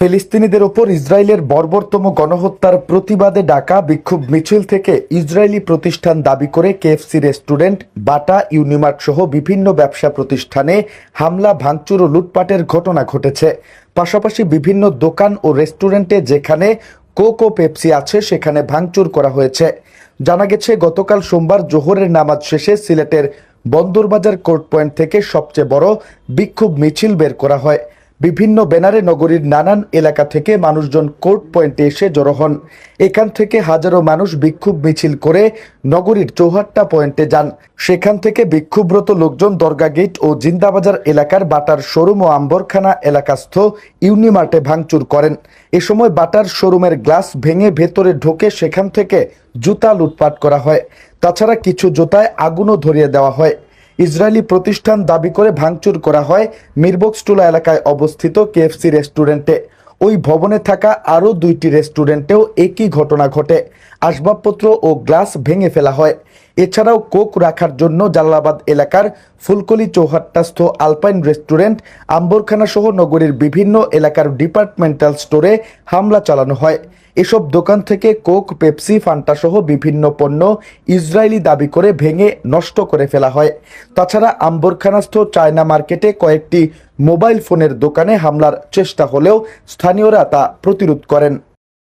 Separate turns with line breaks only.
ফিলিস্তিনিদের ওপর ইসরায়েলের বর্বরতম গণহত্যার প্রতিবাদে ডাকা বিক্ষোভ মিছিল থেকে ইসরায়েলি প্রতিষ্ঠান দাবি করে কেএফসি রেস্টুরেন্ট, বাটা ইউনিমার্ট সহ বিভিন্ন ব্যবসা প্রতিষ্ঠানে হামলা, ভাঙচুর ও লুটপাটের ঘটনা ঘটেছে। পাশাপাশি বিভিন্ন দোকান ও রেস্টুরেন্টে যেখানে কোক, পেপসি আছে, সেখানে ভাঙচুর করা হয়েছে। জানা গেছে, গতকাল সোমবার জোহরের নামাজ শেষে সিলেটের বন্দরবাজার কোর্ট পয়েন্ট থেকে সবচেয়ে বড় বিক্ষোভ মিছিল বের করা হয়। বিভিন্ন ব্যানারে নগরীর নানান এলাকা থেকে মানুষজন কোর্ট পয়েন্টে এসে জড়ো হন। এখান থেকে হাজারো মানুষ বিক্ষোভ মিছিল করে নগরীর চৌহাট্টা পয়েন্টে যান। সেখান থেকে বিক্ষোভরত লোকজন দরগা গেট ও জিন্দাবাজার এলাকার বাটার শোরুম ও আম্বরখানা এলাকাস্থ ইউনিমার্টে ভাঙচুর করেন। এ সময় বাটার শোরুমের গ্লাস ভেঙে ভেতরে ঢোকে সেখান থেকে জুতা লুটপাট করা হয়। তাছাড়া কিছু জুতায় আগুনও ধরিয়ে দেওয়া হয়। ইসরায়েলি প্রতিষ্ঠান দাবি করে ভাঙচুর করা হয় মিরবক্সটুলা এলাকায় অবস্থিত কেএফসি রেস্টুরেন্টে। ওই ভবনে থাকা আরও দুইটি রেস্টুরেন্টেও একই ঘটনা ঘটে। আসবাবপত্র ও গ্লাস ভেঙে ফেলা হয়। এছাড়াও কোক রাখার জন্য জালালাবাদ এলাকার ফুলকলি চৌহাট্টাস্থ আলপাইন রেস্টুরেন্ট আম্বরখানা সহ নগরীর বিভিন্ন এলাকার ডিপার্টমেন্টাল স্টোরে হামলা চালানো হয়। এসব দোকান থেকে কোক, পেপসি, ফান্টাসহ বিভিন্ন পণ্য ইসরায়েলি দাবি করে ভেঙে নষ্ট করে ফেলা হয়। তাছাড়া আম্বরখানাস্থ চায়না মার্কেটে কয়েকটি মোবাইল ফোনের দোকানে হামলার চেষ্টা হলেও স্থানীয়রা তা প্রতিরোধ করেন।